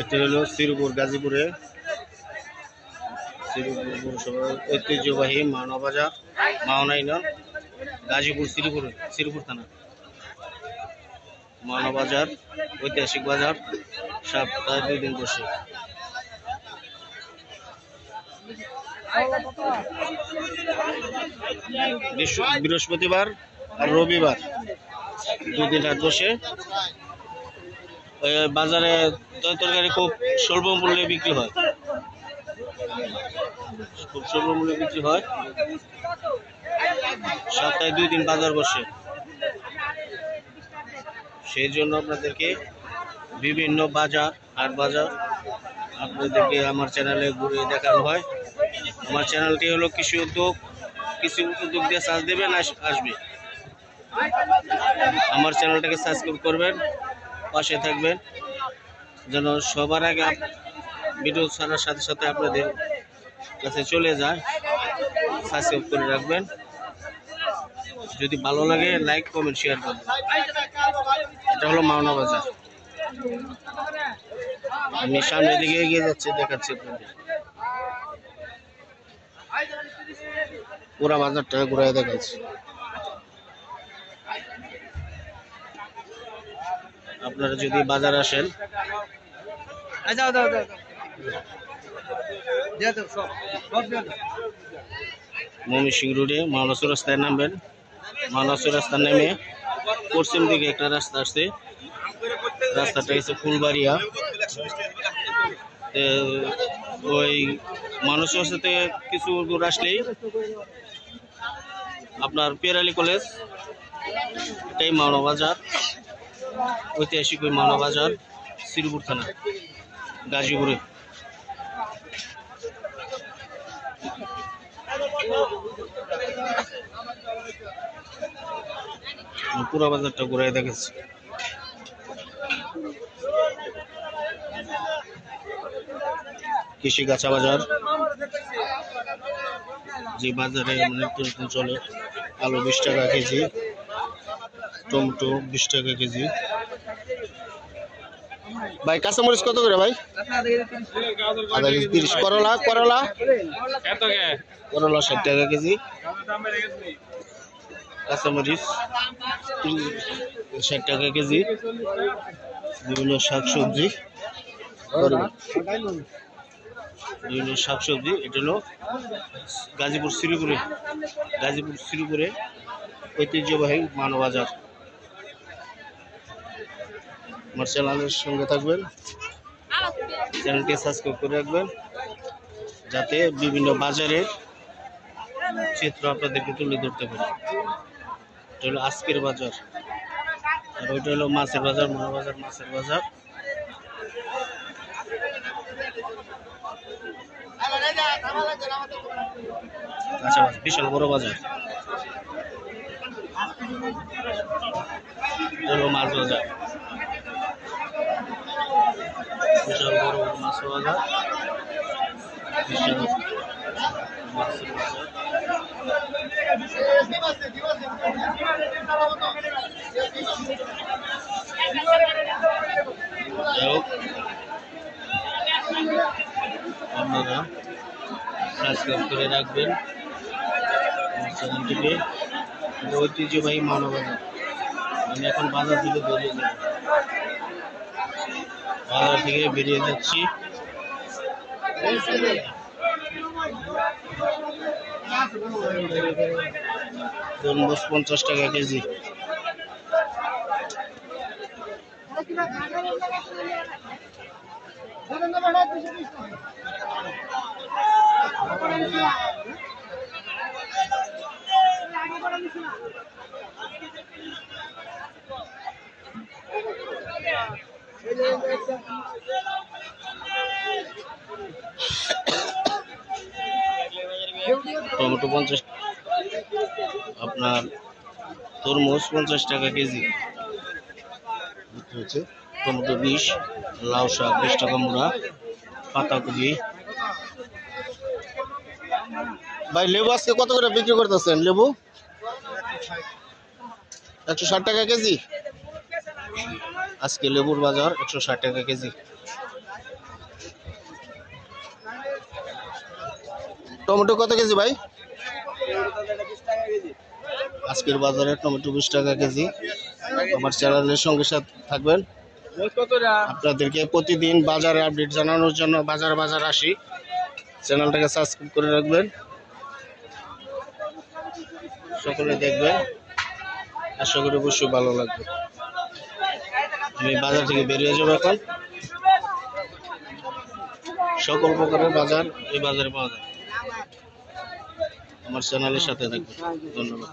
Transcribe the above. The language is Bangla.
এটি হলো শ্রীপুর গাজীপুরে। শ্রীপুর পৌরসভার ঐতিহ্যবাহী মাওনা বাজার মাওনা ইউনিয়ন গাজীপুর শ্রীপুর শ্রীপুর থানা। মাওনা বাজার ঐতিহাসিক বাজার, সপ্তাহে দুই দিন বসে। বৃহস্পতিবার আর রবিবার দুই দিন হাট বসে বাজারে তরি তরকারি খুব স্বল্প মূল্যে বিক্রি হয়। খুব স্বল্প মূল্যে বিক্রি হয়। সপ্তাহে দুই দিন বাজার বসে। সেই জন্য আপনাদেরকে বিভিন্ন বাজার, হাট বাজার আপনাদেরকে আমার চ্যানেলে ঘুরে দেখানো হয়। আমার চ্যানেলটি হলো কৃষি উদ্যোগ কৃষি উদ্যোগ দিয়ে সার্চ দেবেন, আস- আসবে। আমার চ্যানেলটাকে সাবস্ক্রাইব করবেন, পাশে থাকবেন, যেন সবার আগে ভিডিও ছাড়ার সাথে সাথে আপনাদের কাছে চলে যায় সাবস্ক্রাইব করে রাখবেন। যদি ভালো লাগে লাইক কমেন্ট শেয়ার করবেন। এটা হলো মাওনা বাজার। আমি সামনের দিকে এগিয়ে যাচ্ছি, দেখাচ্ছি আপনাদের। পুরা বাজারটা ঘুরাই দেখাচ্ছি আপনারা যদি বাজার আসেন। ময়মনসিং রোডে মানসুর রাস্তায় নামবেন। মানসুর রাস্তা নেমে পশ্চিম দিকে একটা রাস্তা আসছে রাস্তাটা হচ্ছে ফুলবাড়িয়া। ওই মানুষ সাথে কিছু দূর আসলেই আপনার পেরালি কলেজ, এটাই মাওনা বাজার ঐতিহাসিক ওই মাওনা বাজার শ্রীপুর থানা, গাজীপুরে। পুরা বাজারটা ঘুরাই দেখেছি কৃষি গাছা বাজার যে বাজারে নিত্য নতুন চলে, আলু বিশ টাকা কেজি, টমেটো বিশ টাকা কেজি। ভাই কাঁচামরিচ কত করে ভাই? আধা কেজি তিরিশ। করলা করলা? করলা ষাট টাকা কেজি। কাঁচামরিচ ষাট টাকা কেজি। বিভিন্ন শাকসবজি। বিভিন্ন শাকসবজি, এটা হলো গাজীপুর শ্রীপুরে গাজীপুর শ্রীপুরে ঐতিহ্যবাহী মানবাজার। আমার চ্যানেলের সঙ্গে থাকবেন চ্যানেলটি সাবস্ক্রাইব করে রাখবেন, যাতে বিভিন্ন বাজারের চিত্র আপনাদেরকে তুলে ধরতে পারি। এটা হলো আজকের বাজার, আর ওইটা হলো মাছের বাজার মহা বাজার মাছের বাজার। আচ্ছা বিশাল বড় বাজার। হলো মাছ বাজার। বিশাল বড় বড় মাছ বাজার। বিশাল মাছের বাজার আপনারা সাবস্ক্রাইব করে রাখবেন। চ্যানেলটিকে ঐতিহ্যবাহী মানবাজার আমি এখন বাজার থেকে বেরিয়ে যাব বাজার থেকে বেরিয়ে যাচ্ছি। তরমুজ পঞ্চাশ টাকা কেজি। টমেটো পঞ্চাশ আপনার তরমুজ পঞ্চাশ টাকা কেজি। হচ্ছে? টমেটো বিশ লাউ শাক বিশ টাকা মুড়া পাতাকপি ভাই, লেবু আজকে কত করে বিক্রি করতেছেন? লেবু? একশো ষাট টাকা কেজি? আজকে লেবুর বাজার একশো ষাট টাকা কেজি। টমেটো কত কেজি ভাই? আজকের বাজারে টমেটো বিশ টাকা কেজি। আমার চ্যানেলের সঙ্গে সাথে থাকবেন। আপনাদেরকে প্রতিদিন বাজারে আপডেট জানানোর জন্য বাজার বাজার আসি। চ্যানেলটাকে সাবস্ক্রাইব করে রাখবেন। সকলে দেখবেন। আশা করি অবশ্যই ভালো লাগবে। আমি বাজার থেকে বেরিয়ে যাব এখন। সকল প্রকারের বাজার এই বাজারে পাওয়া যায়। আমার চ্যানেলের সাথে থাকবে ধন্যবাদ।